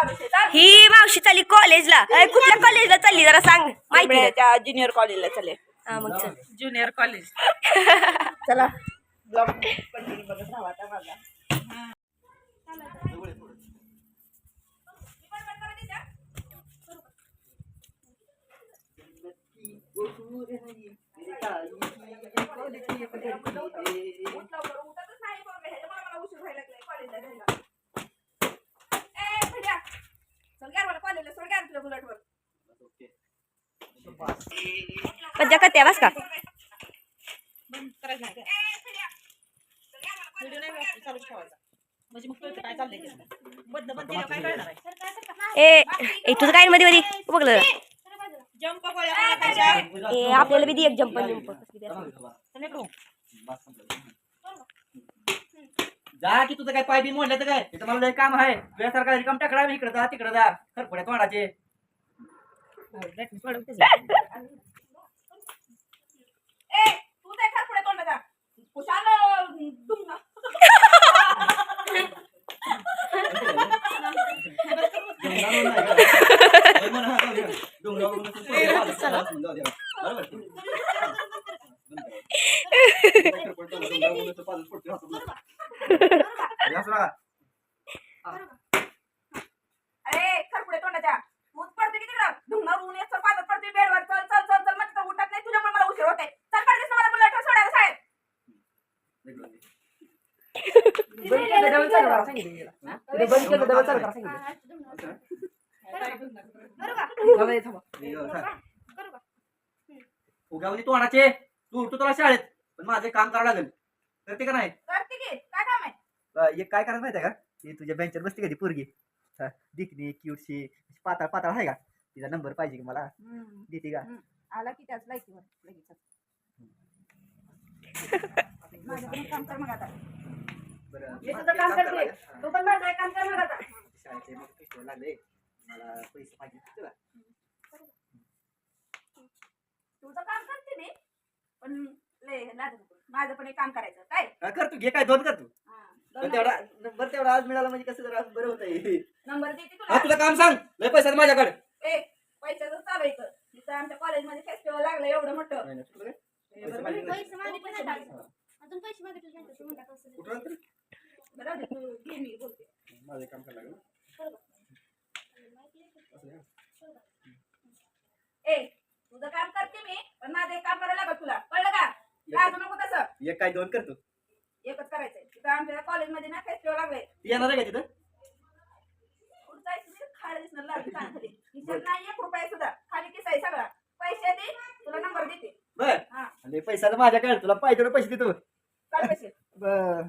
ही मावशी चालली कॉलेजला. अय, कुठल्या कॉलेजला चालली जरा सांग. माहिती नाही. त्या ज्युनियर कॉलेजला चालेल. हा मग चल. ज्युनियर कॉलेज चला ब्लॉग कंटिन्यू बघत राहा आता माझा मज्जा करते बस का म्हणजे मग कळतं काय चाललंय ते. बंद बंद केल्यावर काय कळणार आहे ए ए तुझं काय मध्ये मध्ये? बघलं. जंप. ए आपल्याला बी दे एक जंप लेकरू. जा की तुझं काय पाय बी मोडलं तर काय इथं मला लय काम आहे तुझ्यासारखा रिकाम टाकडा मी इकडे जा तिकडे जा खरपड्या तोंडाचे. ए, तू त्या खारपुड्या तोंडाचा. कुशाल, अं, दुमणा. अरे खरपुड्या तोंडाच्या ऊन पडते की तिकडं धुंगा ऊन येत चल पादत पडते बेडवर चल चल चल चल मग तिथं उठत नाही तुझ्यामुळे मला उशीर होते चल पडतेस मला पण लेटर सोडायला शाळेत उगावली तोंडाचे. तू उठतो तुला शाळेत. पण माझं काम करावं लागेल. करते का नाही? करते की. काय काम आहे? अं, एक काय करायचं माहिती आहे का? ती तुझ्या बेंचवर बसते कधी पोरगी? दिखणी क्यूटशी पाताळ पाताळ आहे का? तिचा नंबर पाहिजे की मला? देते का? आला की त्याच लायकीवर लगेच माझं पण काम कर मग आता. मी तुझं ते काम करते तू पण माझं काम कर मग आता. शाळेचे मग festival लागले. मला पैसे पाहिजे तुला. तुझं काम करते मी पण लय लाज नको. माझं पण एक काम करायचं. काय? हा, कर तू. घे काय दोन कर तू. हा, पण तेवढा नंबर तेवढा आज मिळाला म्हणजे कसं जरा बरं होत नंबर देते हा तुला तुला काम सांग. लय पैसा माझ्याकडे. ए पैशाचं चालायचं तिथं आमच्या कॉलेजमध्ये फेस्टिवल लागलं एवढं मोठं. नाही, नाही, तुला काय? हे पैसे बरं, पाहिजे पैसे का? मागितले नाही टाकायचं. अजून पैसे मागितले नाही तर म्हणतात असं कुठं माझं काम करायला लागलं. ए तुझं काम करते मी पण माझं एक काम करायला लागत तुला कळलं का लाजू नको तसं एक काय दोन करतो एकच करायचंय तिथं आमच्या कॉलेजमध्ये ना फेस्टिवल लागलंय येणार आहे का तिथं खाली दिसणार लागली नाही एक रुपया सुद्धा खाली किस आहे सगळा पैसे दे तुला नंबर देते बर. हा आणि पैसा तर माझ्याकडे तुला पाहिजे तेवढे पैसे देतो काय पैसे.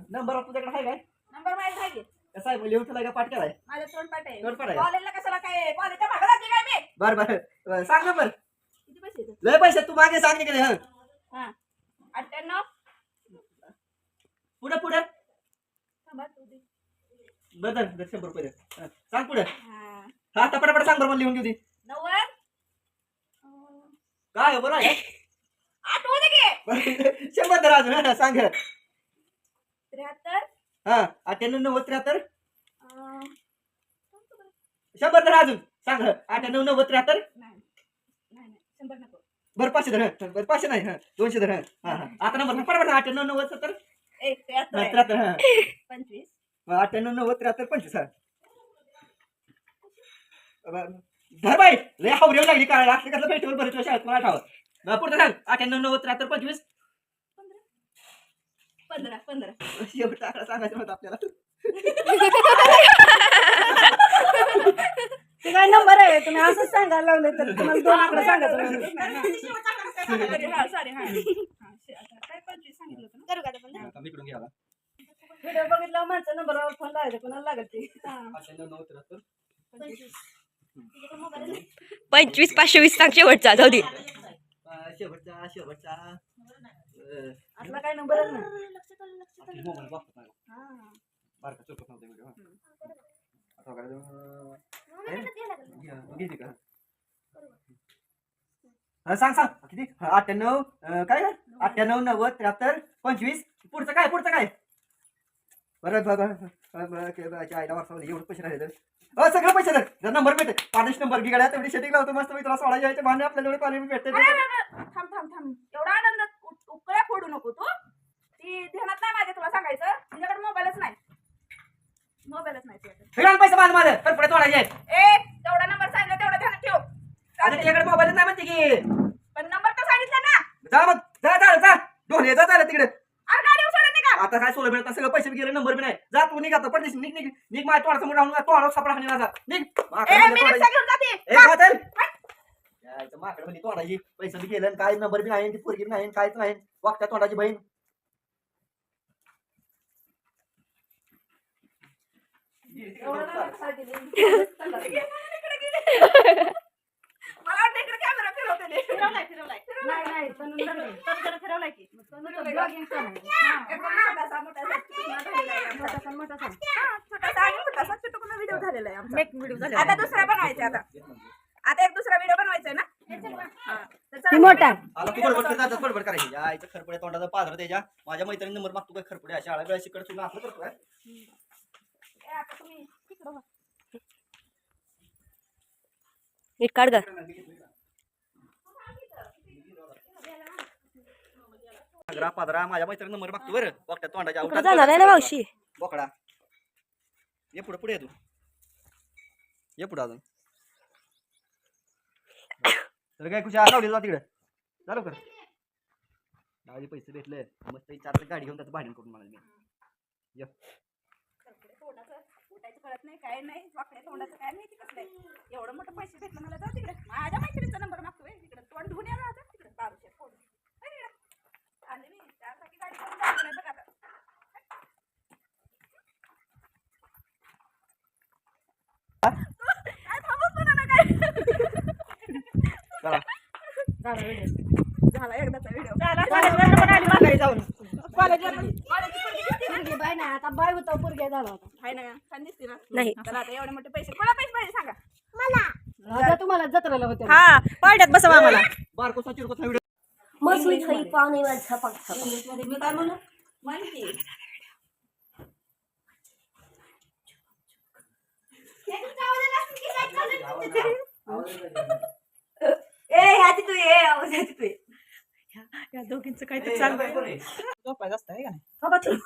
नंबर तुझ्याकडे आहे काय? नंबर माहीत आहे की? कसा आहे लिहून ठेवलाय का? पाठ केलाय? माझं तोंडपाठ आहे. तोंडपाठ आहे? कॉलेजला कशाला काय कॉलेजच्या जाते काय मी? बर बर. सांग नंबर किती पैसे लय पैसे तू मागे सांग की नाही हा. अठ्ठ्याण्णव? पुढे पुढे. थांबा, तू दे. बदल दर शंभर रुपये दे. हा, सांग पुढे. हा. हा आता पटापट सांग बरं मला लिहून घेऊ दे. नव्वद? अं, काय आहे, बरं आहे आठवू दे की. बरं, शंभर धर अजून हा, सांग. त्र्याहत्तर? हा अठ्ठ्याण्णव नव्वद त्र्याहत्तर शंभर धर अजून सांग अठ्ठ्याण्णव नव्वद त्र्याहत्तर बरं पाचशे धर हा. बरं पाचशे नाही हा दोनशे धर हा हा हा. आता नंबर पटापट अठ्ठ्याण्णव नव्वद सत्तर त्र्याहत्तर हा. त्र्याहत्तर हा पंचवीस अठ्ठ्याण्णव नव्वद त्र्याहत्तर पंचवीस हा बरं. धर बाई लय हावरेव लागली काय असं कसलं फेस्टिवल भरतो शाळेत मला ठावं पुढे सांग अठ्ठ्याण्णव नव्वद त्र्याहत्तर पंचवीस पंधरा पंधरा. शेवट आकडा सांगायचं होतं आपल्याला. ते काय नंबर आहे? तुम्ही असंच सांगायला लावले तर तुम्हाला दोन आकडे सांगायचं हा सॉरी हा हा, शे- आता काय पंचवीस सांगितलं होतं? करू का इकडून व्हिडिओ नंबरवर फोन लावायचा कोणाला लागत ते? पंचवीस. पाचशे वीस सांग शेवटचा जाऊ दे. शेवटचा शेवटचा. काय नंबर लक्षात आलं लक्षात मोबाईल वापरत नाही. हा. नव्हता व्हिडिओ, हा. आता काय, घेते का? हा, सांग सांग. किती? हा, अठ्ठ्याण्णव काय? अठ्ठ्याण्णव नव्वद त्र्याहत्तर पंचवीस. पुढचं काय पुढचं काय? बरं आईला वाचवलं एवढं पैसे राहिले अ सगळं पैसे दर जर नंबर भेटे पाण्याच नंबर गिगाड्या तेवढी शेटिंग लावतो मस्त मी तुला सोळा यायचे भांडे आपल्याला एवढे पाणी भेटते. थांब थांब थांब. एवढा आनंद. उकळ्या फोडू नको तू. ती ध्यानात नाही माझ्या तुला सांगायचं. तुझ्याकडे मोबाईलच नाही. मोबाईलच नाही पैसे माझं माझं. तर पुढे तोडायचे. ए तेवढा नंबर सांगितला तेवढा ध्यानात ठेव. आता चालतंय. तुझ्याकडे मोबाईल नाही म्हणते की. पण नंबर तर सांगितला ना. जा मग. जा जा जा. ढोले जा चालत तिकडे. अरे गाडी सोडत नाही का? आता काय सोलं मिळत सगळं पैसे बी गेले नंबर बी नाही. जा तू निघ आता. निघ निघ. निघ माझ्या तोडा समोर राहून. तोडा सापडा जा. निघ. माकडं ए मी तोडायची. रिक्षा घेऊन जाते. ए, जा. जा चल. यायचं माकडं म्हणजे पैसे बी गेलं काय नंबर बी नाही पोरगी बी नाही काहीच नाही. वागत्या तोंडाची बहीण. हा, आता दुसरा बनवायचा आता. आता एक दुसरा व्हिडिओ बनवायचा आहे ना हा. तर चला. ती मोठा आहे. आता तू बडबड करता आता बडबड करायची. खरपुड्या तोंडाचा पादर त्याच्या माझ्या मैत्रिणी नंबर मागतो काय खरपुड्या शाळा वेळा शिकड सुद्धा असं करतो काय ए, आता तुम्ही तिकडं व्हा. नीट काढ ग. घागरा पादरा माझ्या मैत्रिणी नंबर मागतो बरं. वागत्या तोंडाच्या कुठं जाणार आहे ना मावशी? बोकडा ये पुढे पुढे ये तू. ये पुढे अजून. तर काय कुठे लावली जा तिकडे. चालू कर दहाचे पैसे भेटले. मस्त चार गाडी घेऊन त्याचं भाडीण करून मला मी. य. तोंडाचं उठायचं कळत नाही काय नाही. वाकड्या तोंडाचं काय माहिती कसलं एवढं मोठं पैसे भेटलं मला. जाऊ तिकडे. माझ्या मैत्रिणीचा नंबर मागतोय. तिकडे तोंड धुवून या ना तिकडे दारूच्या फोन आले मी त्यासाठी गाडी करून जायचं नाही बघ आता काय थांबत पण ना काय चला झाला. झाला एकदाचा व्हिडिओ कॉलेजवरनं पण आली माघारी जाऊन. बाय नाही आता बाय होता पोरगी झाला होता. आहे ना छान दिसते ना? नाही. आता एवढे मोठे पैसे. कोणा पैसे पाहिजे सांगा? आता तुम्हाला जत्रेला होते. हा पाड्यात बसवा आम्हाला. व्हिडिओ मी काय म्हणू माहिती ए ह्याची तू ये आवाज ह्याची तू ये. या दोघींचं काय कोणी? झोपायचं असतं आहे का नाही?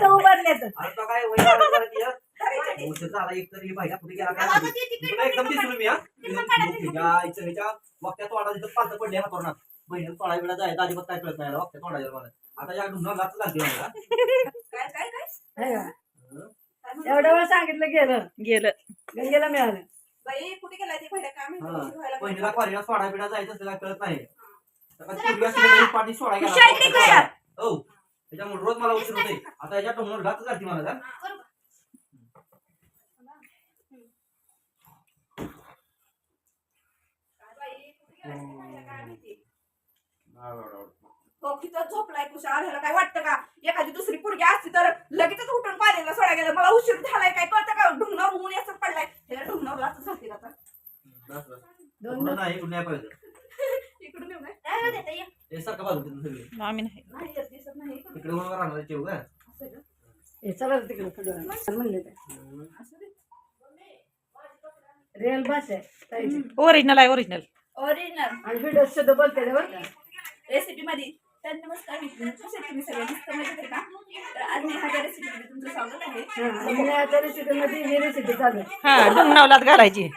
तर उभारण्याचं? आता काय वय हं? झाला एक तर ही बाईला कुठे गेला काय माहिती. तुला एकदम दिसलो मी हा? तिच्या आईच्या ह्याच्या वाक्यात तोंडा तिथं पालतं पडले हातवरणात बहिणीला तोडा वेळा जायचं अजिबात काय कळत नाही वाक्यात तोंडायला मला आता या ढुंगणात लाच लागते मला. काय काय काय? आहे का? एवढ्या वेळ सांगितलं गेलं. गेलं. गंगेला मिळालं. बाई कुठे गेला ती पहिल्या काय माहिती. कशी व्हायला लागली. बहिणीला कॉलेजला सोडा बिडा जायचं असं काय कळत नाही आता पाठी सोडा? हो त्याच्यामुळे रोज मला उशीर होते आता याच्या ढुंगणात लाच लागते मला का? काय बाई, कुठे गेला ती पहिल्या काय माहिती. हो तिथं झोपलाय कुशाल ह्याला काय वाटतं का? एखादी दुसरी पुरगी असती तर लगेचच उठून कॉलेजला सोडा गेलं. मला उशीर झालाय काय कळतं का? ढुंगणावर ऊन याचं पडलाय. आता. बस, बस. कुठं नाही कुठं नाही पाहिजे इकडून येऊ नये. हे सारखं बाजू तिथं सगळी. आम्ही नाही. नाही येत दिसत नाही तिकडे म्हणून राहणार ठेवू का असं का? हे चला तिकडे थोडं म्हणले ते. असं दे. रिअल भाषा आहे. ताईची. ओरिजिनल आहे ओरिजिनल ओरिजिनल आणि व्हिडिओ सुद्धा बोलते ते बरं का? रेसिपी मध्ये. तर नमस्कार कसे तुम्ही सगळे मस्त मजेत आहे का? तर आज मी ह्या रेसिपी मध्ये तुमचं स्वागत आहे. आणि मी आता रेसिपीमध्ये ही रेसिपी चालू आहे. हा डुंगणावलात घालायची.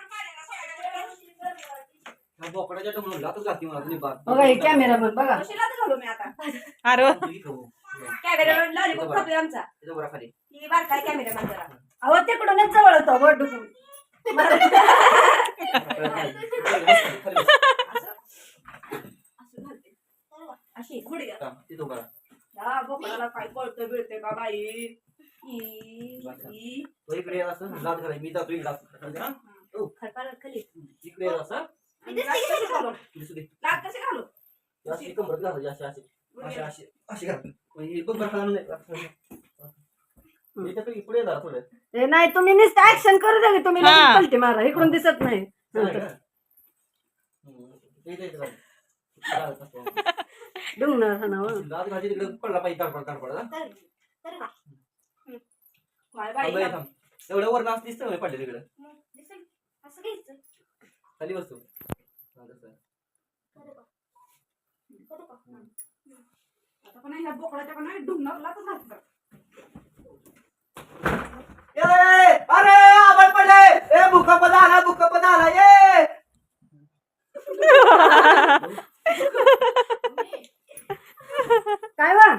बोकडाच्या मला बघा. हे कॅमेरामन बघा. कशी लाद घालू मी आता? अरे तुझी खाऊ. कॅमेरा लॉलीपॉप खातोय आमचा. त्याच्या वर खाली. बारकाय कॅमेरा जरा. अहो तिकडूनच जवळ होतं वर डुकून खाली बस. असं? घालते अशी गुडी द्या थांब, तिथं उभा राहा. या बोकडाला काय कळतं बिळते का बाई? ई, ई. तो इकडे येत असं लात घालायची मी जातो इकडे. असं खाली, हा? हो, खडपाला खाली. इकडे येत असं. आणि लाद कशी घालू दिसू दे. लाद कशी घालू? अशी कंबरत घालायची अशी अशी अशी अशी अशी घाल. म्हणजे कंबर खाला नाही याच्यापैकी पुढे ये जरा थोडं. हे नाही तुम्ही नुसतं ऍक्शन करू द्या की तुम्ही हा. लगेच पलटी मारा. इकडून दिसत नाही. इथे इथे. डुंगणार हा ना हो. दात घालची तिकडे पडला पाहिजे तडपड तडपड. एवढं वरण असं दिसतं का पडले तिकडे. खाली बसतो. आता पण ह्या बोकडाच्या पण ढुंगणारला तर ए, अरे आभाळ पडले ए भूकंप झाला भूकंप झाला ये काय वा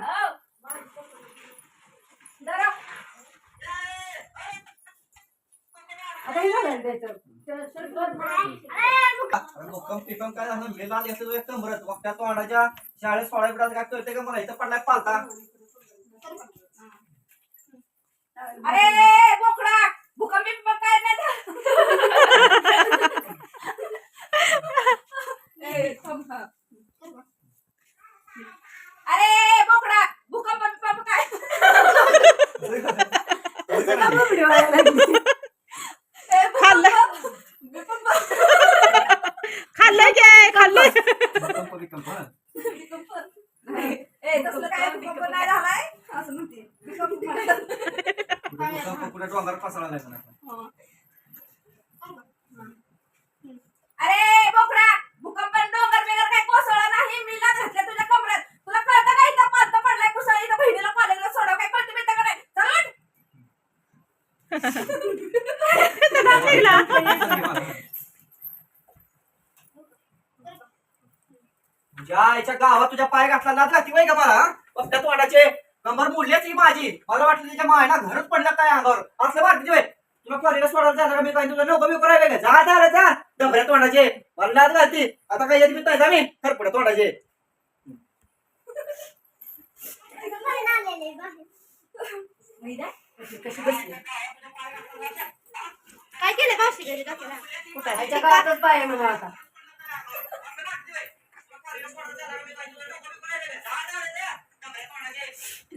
हे काय झालं? मी लाल येतो एक नंबरच. वक्त्या तोंडाच्या शाळेत सोळा काय कळते का मला? इथं पडलाय पालता. अरे बोकडा भूकंप बिकंप काय नाही झालं. ए, थांब, थांब. अरे बोकडा भूकंप बिकंप काय व्हिडिओ यायला लागली. ए, भूकंप, बिकंप, खाल्लंय काय खाल्लंय भूकंप बिकंप हं. बिकंप. नाही. ए तसलं काय भूकंप नाही झालाय असं म्हणते बिकंप म्हणायचं. कुठे भूकंप कुठे डोंगर पसरला नाही पण आता. अरे बोकडा भूकंप आणि डोंगर बिगर काय कोसळला नाही मी लाच घातल्या तुझ्या कमऱ्यात तुला कळतं का इथं पालतं पडलाय कुसळ इथं बहिणीला कॉलेजला सोडव काय कळतं बिळतं का नाही चल उठ. ज्या आईच्या गावात तुझ्या पाय घातला नाच घातली वय का मला फक्त तोंडाचे नंबर मोडलेच ही माझी. मला वाटलं तिच्या मायना घरच पडलं काय अंगावर? असलं वाटते वय तुला कॉलेजला सोडायला जाणार मी काय तुझं नको मी करायला का जा जा जा. डबऱ्या तोंडाचे. मला नाच घालती. आता काय येते मी काय मी खरपड तोंडाचे. आलेली आहे काय केलं? मावशी घरी डोक्याला? त्याच्या काळातच पाय आहे आता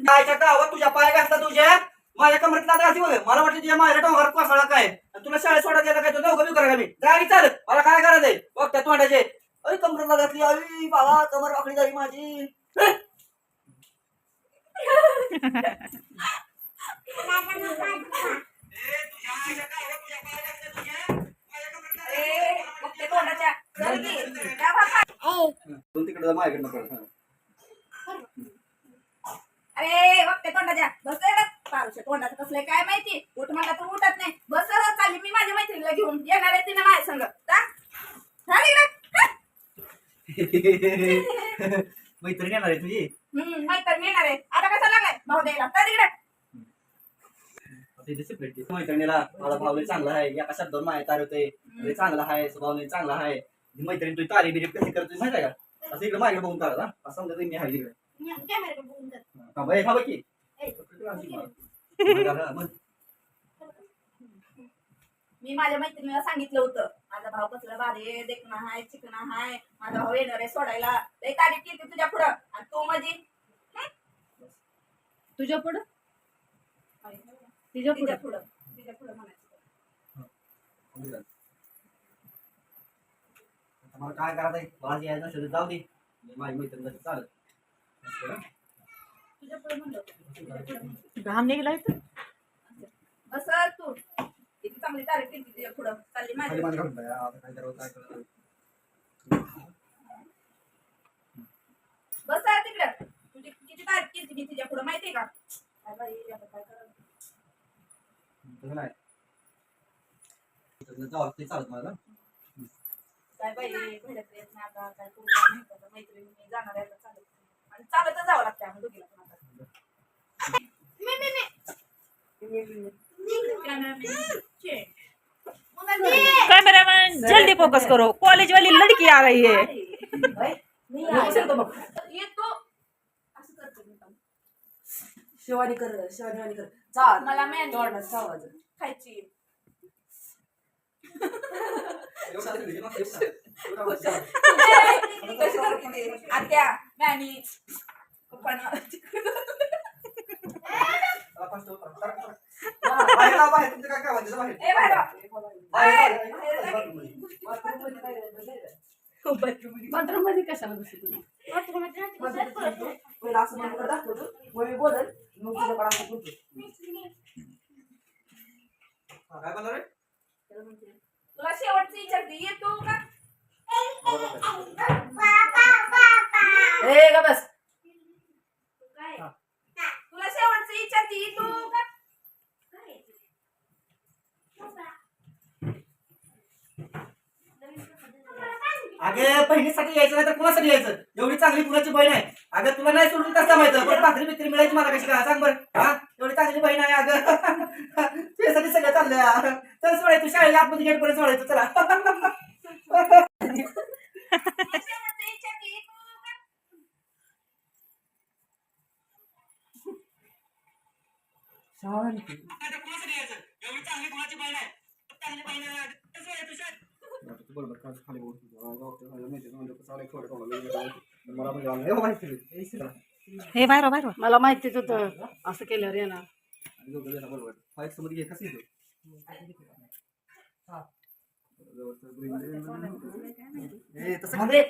आईच्या गावात तुझ्या. पाय घातला तुझ्या माझ्या कमरेत नाच घालती बघ मला वाटलं तुझ्या माझ्या डोंगर कोसळा काय आणि तुला शाळेत सोडा गेला काय तू नव्हतं मी करा मी गाडी चाल. मला काय करायचंय? बघ त्या तोंडाचे अरे कमरेत नाच घातली अरे बाबा कमर वाकडी झाली माझी. तिकडे माझ्याकडनं पड अरे बघते तोंडाच्या तोंडाचं कसलंय काय माहिती उठ मला तू उठत नाही बस रे, चालली मी माझ्या मैत्रिणीला घेऊन येणार आहे तिने माझ्या संग. मैत्रीण येणार आहे तुझी? हम्म मैत्रीण येणार आहे. आता कसं लागलाय? भाऊ द्यायला जा तिकडे आता इथे separate आहे. मैत्रिणीला माझा भाऊ चांगला आहे. एका शब्दावर माया तार होते. लय चांगला आहे. स्वभाव चांगला आहे. ती मैत्रीण तुझी तारी बिरी कशी करते माहिती आहे का? असं इकडे माझ्याकडे बघून काढा. असं समजा मी आहे तिकडे. मी. थांबा हे की. मग- मग- माझ्या मैत्रिणीला सांगितलं होतं. माझा भाऊ कसला भारी आहे देखणा हाय चिकना हाय माझा भाऊ येणार आहे सोडायला. लय तारीफ केली तुझ्या पुढं. आणि तू माझी तुझ्या पुढं? तिच्या तिच्या पुढं पुढं तिच्या पुढं म्हणायचं आता मला काय करायचंय? यायचं नसेल तर जाऊ दे. माझी मैत्रीण चालत तुझ्या पुढं म्हणलं. घाम निघलाय तर. असं तू. किती चांगली तारीफ केली तुझ्या पुढं. चालली माझी. आता काय करावं काय करावं बस आहे तिकडं. तुझी किती तारीफ केली मी तुझ्या पुढं माहितीये का? काय बाई आता काय करावं? चालत मला काय बाई भेटत येत नाही आता काय करू काय आता मैत्रिणी जाणार आहे आता चालत. आणि चालतच जावं लागतं आम्ही दोघीला पण आता. मी मी मी. कॅमेरामॅन चे. कैमरामैन जल्दी फोकस करो. कॉलेज वाली लड़की आ रही है. शिवानी कर शिवानी वाणी कर चाल मला मॅन तोंडात आवाज खायची कशी करते ते? आत्या मॅनी. ए बाहेर वा. बाहेर, बाहेर, बाहेर. जा. बाथरूममध्ये कशाला बसू तुम्ही राहते. पहिला असं म्हणून दाखवतो मग मी बोलल हा, काय बोलणार रे? तुला शेवटची विचारते ये तू का? ए ग बस. काय? तुला शेवटची विचारते ये तू का? अगे बहिणीसाठी यायचं नाही तर कुणासाठी यायचं? एवढी चांगली कुणाची बहीण आहे. अगं तुला नाही सोडून कसं माहिती? पण भाकरी बिकरी मिळायची मला कशी काय? सांग बरं. हा? एवढी चांगली बहीण आहे अगं. तुझ्यासाठी सगळं चाललंय. चल सोडायचं. शाळेला आतमध्ये गेट पर्यंत सोडायचं. चला. तू शांती एवढी चांगली कुणाची बहीण आहे. चांगली बहीण आहे. माहिती कोणाला मला म्हणजे आलं हे माहिती नाही. चला. हे बाहेर बाहेर मला माहितीच होतं असं केल्यावर येणार. आणि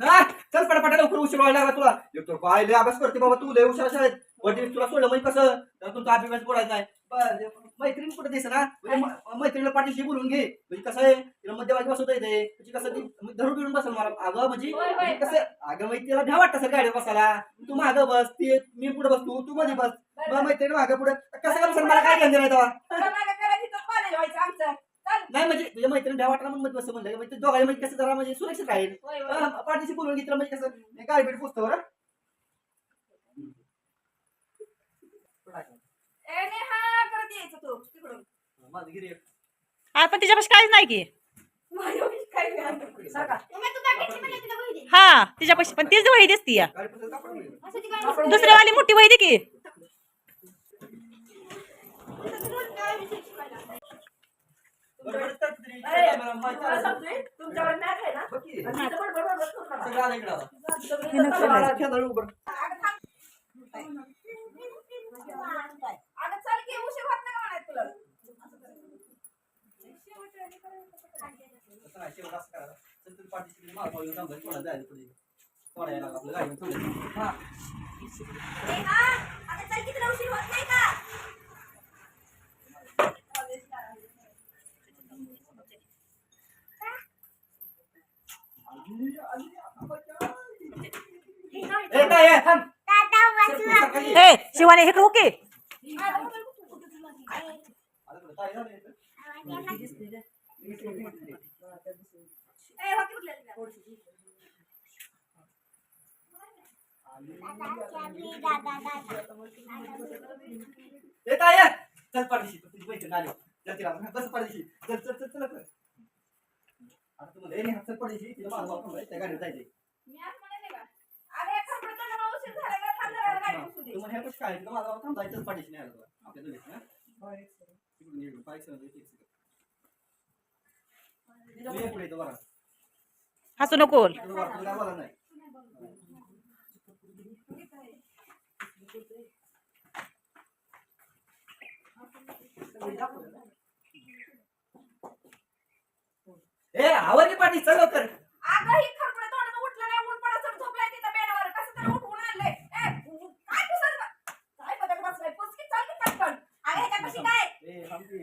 कसं. हा, चल पटापटा लवकर उशीर व्हायला लागला तुला. एक तर काय लय अभ्यास करते बाबा तू लय हुशार शाळेत वडील तुला सोडलं म्हणजे कसं? तर तुमचा अभ्यास पडायचा आहे. बरं, मैत्रीण कुठे दिसे ना म्हणजे मैत्रिणीला पाठीशी बोलून घे. म्हणजे कसं आहे? तिला मध्यभागी बसवता येते म्हणजे कसं ती धरून बिरून बसल मला. अगं म्हणजे. म्हणजे कसं अगं माहिती तिला भ्या वाटतं सर गाडीवर बसायला. तू मागं बस ती मी पुढे बसतो तू मध्ये बस. मग मैत्रिणी मागं पुढे कसं काय बसेल मला काय घेऊन नाही तेव्हा? नाही म्हणजे तुझ्या मैत्रिणी भ्या वाटला म्हणून मध्ये बसं म्हणलं. म्हणजे दोघांनी म्हणजे कसं जरा म्हणजे सुरक्षित राहील. होय होय. हा, पाठीशी बोलून घेतलं म्हणजे कसं गाडी बीड पुसतो बरं. ए नेहा करत यायचं तू तिकडून. माझं गिरी हा पण तिच्यापाशी काहीच नाही की. नाही. हा तिच्यापाशी पण तीच वही दिसती या. गाडी पुसत कापड मिळेल. दुसऱ्यावाली मोठी वही दे की. तर तरी अरे, मला माहिती आहे. बघ की. सगळं आलं इकडं उभं. नाही शेवट असं करायचं. चल, पाठीशी मागं पुढे. यायला लागलं, गाडीवर. हा. ए, ये. शिवाने हे हो की काय आहे? चल तू तुझी मैत्रीण आली. चल तिला, बस पाठीशी. चल, चल, चल, चल, म्हणलं, ए, नेहा, चल पाठीशी. तिला थांबायचं, त्या गाडीवर जायचंय. मी आज म्हणाले का? अरे, थांबलं तर मला उशीर झाला का? थांब जरा, गाडी बसू दे. तू म्हणे, "हे कसं काय? मागं थांबायचं, पाठीशी नाही आलं. आपल्या दोघींचं, हा? बाईक पुढे बरं. हसू नको तुला काय बोलायला नाही. ए आवर चल अगं, ही तोंडानं उठलं नाही, ऊन पडत सर झोपलाय तिथं बेडवर. कसं तरी उठवून आणलंय. ए, काय पुसत बा- काय बघत बसलाय? पुस की, चल की पटकन. अगं, ह्याच्यापाशी काय? ए थांब की.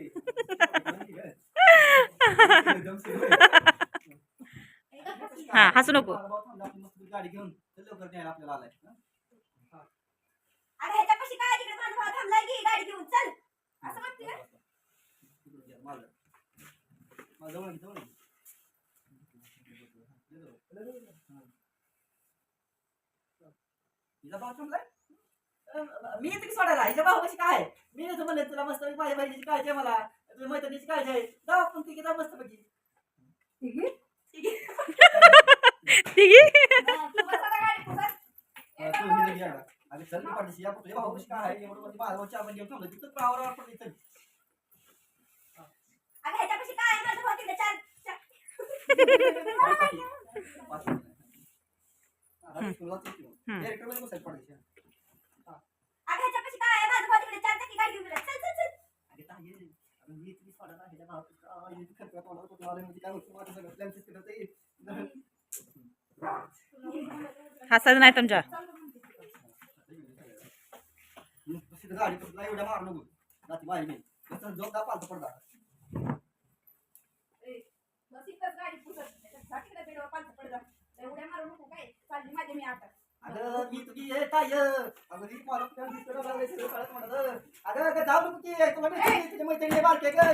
एकदम हा हसू नको गाडी घेऊन चल लवकर न्यायला आपल्याला आलाय हा? अगं, ह्याच्यापाशी काय? तिकडे माझा भाऊ थांबलाय की, गाडी घेऊन चल. असं म्हणते का? इकडून ये, माझं. माझं जवळ ये, जवळ ये. भाऊ मी येते की सोडायला? हिच्या भाऊ कशी काय मी येतो म्हणले तुला मस्त माझ्या बहिणीची काळजी आहे मला. तुझ्या मैत्रिणीची काळजी आहे. जाऊ आपण तिघी जाऊ मस्त पैकी. तिघी? चल पाठीशी आपण तुझ्या काय आहे? एवढं मध्ये माझा भाऊ चहा पण घेऊन थांबला तिथं प्रावावर आपण चल अगं, ह्याच्यापाशी काय? माझा भाऊ. पाच. हा, तुला. Director मध्ये आलंय, म्हणजे हे. हसायचं नाही तुमच्या. गाडी कुठला एवढ्या मारू नको. जाती बाहेर मी कसं जोक दा पालतं पडता ए, बस इथंच गाडी पुसत. जा तिकडे बेडवर पालथं पड जा. लय उड्या मारू नको काय? चालली माझी मी आता. अगं मी तुझी ये काय ये? अगं ही मला सगळं कळत म्हणत. अगं अगं जाऊ नको की तुला तुझ्या मैत्रिणी बारके ग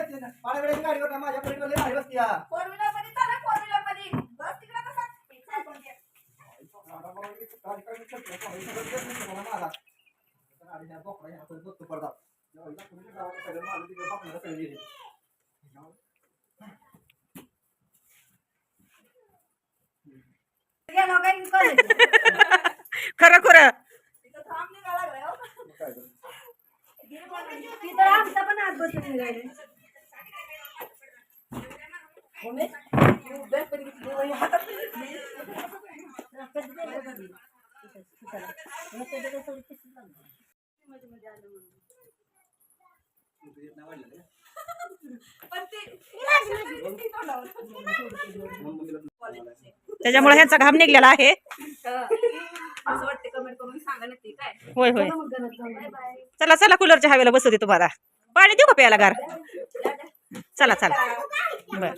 वेळेची गाडीवर माझ्या परिवार भारी बसती या. फोर व्हीलरमध्ये चाला फोर व्हीलरमध्ये बस तिकडे कसा चाल पण मला गाडी काढून सगळं मला. गाडी बोकडा बघतो पडदा. कुणी सगळं तिकडे सगळं गेले. गेलो काय खरं खरं त्याच्यामुळे ह्यांचा घाम निघलेला आहे असं वाटतं कमेंट करून सांगा नक्की काय होय होय. चला चला कूलरच्या हवेला बसू दे तुम्हाला. पाणी देऊ का प्यायला गार? चला चला. बर.